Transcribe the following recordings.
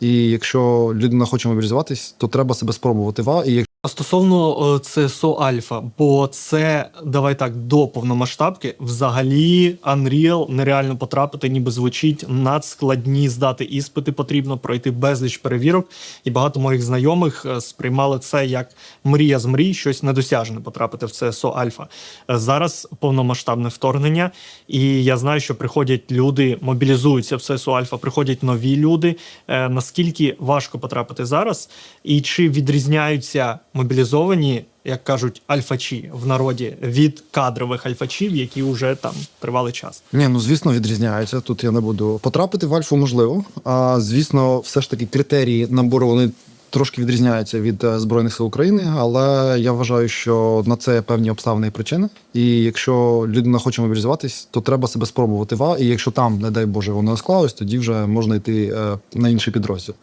І якщо людина хоче мобілізуватись, то треба себе спробувати. Ва. І стосовно е, ЦСО Альфа, бо це давай так до повномасштабки, взагалі Unreal нереально потрапити, ніби звучить надскладні здати іспити. Потрібно пройти безліч перевірок, і багато моїх знайомих е, сприймали це як мрія з мрій, щось недосяжне потрапити в ЦСО Альфа. Е, Зараз повномасштабне вторгнення, і я знаю, що приходять люди, мобілізуються в ЦСО Альфа, приходять нові люди. Наскільки важко потрапити зараз, і чи відрізняються мобілізовані, як кажуть, альфачі в народі від кадрових альфачів, які вже там тривалий час? Ні, ну звісно, відрізняються. Тут я не буду потрапити в альфу, можливо. А звісно, все ж таки критерії набору вони трошки відрізняються від е, збройних сил України, але я вважаю, що на це певні обставини і причини. І якщо людина хоче мобілізуватись, то треба себе спробувати. Ва. І якщо там, не дай Боже, воно склалось, тоді вже можна йти е, на інший підрозділ.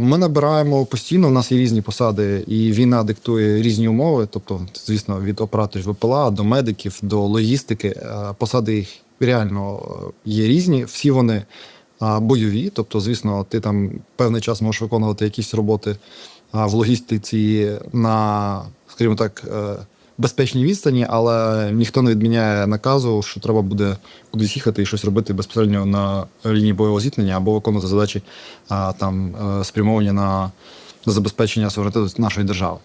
Ми набираємо постійно. У нас є різні посади, і війна диктує різні умови. Тобто, звісно, від операторів ВПЛА до медиків, до логістики. Е, Посади їх реально е, є різні. Всі вони бойові. Тобто, звісно, ти там певний час можеш виконувати якісь роботи в логістиці на, скажімо так, е, безпечній відстані, але ніхто не відміняє наказу, що треба буде кудись їхати і щось робити безпосередньо на лінії бойового зіткнення або виконувати задачі а, там е, спрямовані на забезпечення суверенітету нашої держави.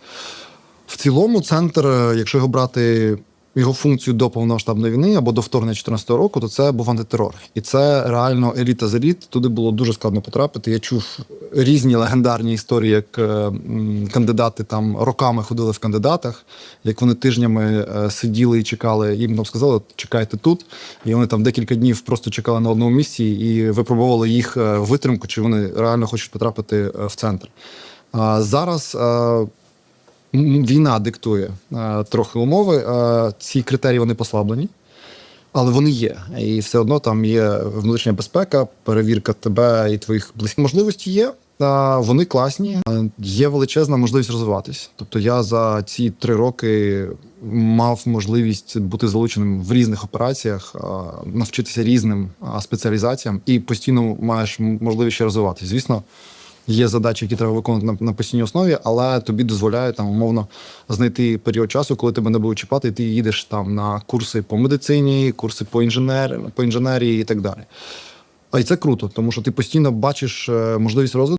В цілому, центр, е, якщо його брати його функцію до повномасштабної війни або до вторгнення 2014 року, то це був антитерор. І це реально еліта з еліт. Туди було дуже складно потрапити. Я чув різні легендарні історії, як е, кандидати там роками ходили в кандидатах, як вони тижнями е, сиділи і чекали. Їм там сказали, чекайте тут. І вони там декілька днів просто чекали на одному місці і випробували їх е, витримку, чи вони реально хочуть потрапити в центр. Зараз. Війна диктує е, трохи умови. Е, ці критерії вони послаблені, але вони є. І все одно там є внутрішня безпека, перевірка тебе і твоїх близьких можливості є. Вони класні. Е, Є величезна можливість розвиватись. Тобто я за ці три роки мав можливість бути залученим в різних операціях, навчитися різним спеціалізаціям і постійно маєш можливість ще розвиватись. Звісно, Є задачі, які треба виконувати на, на постійній основі, але тобі дозволяє там умовно знайти період часу, коли тебе не будуть чіпати, і ти їдеш там на курси по медицині, курси по інженер, по інженерії і так далі. А і це круто, тому що ти постійно бачиш е, можливість розвитку.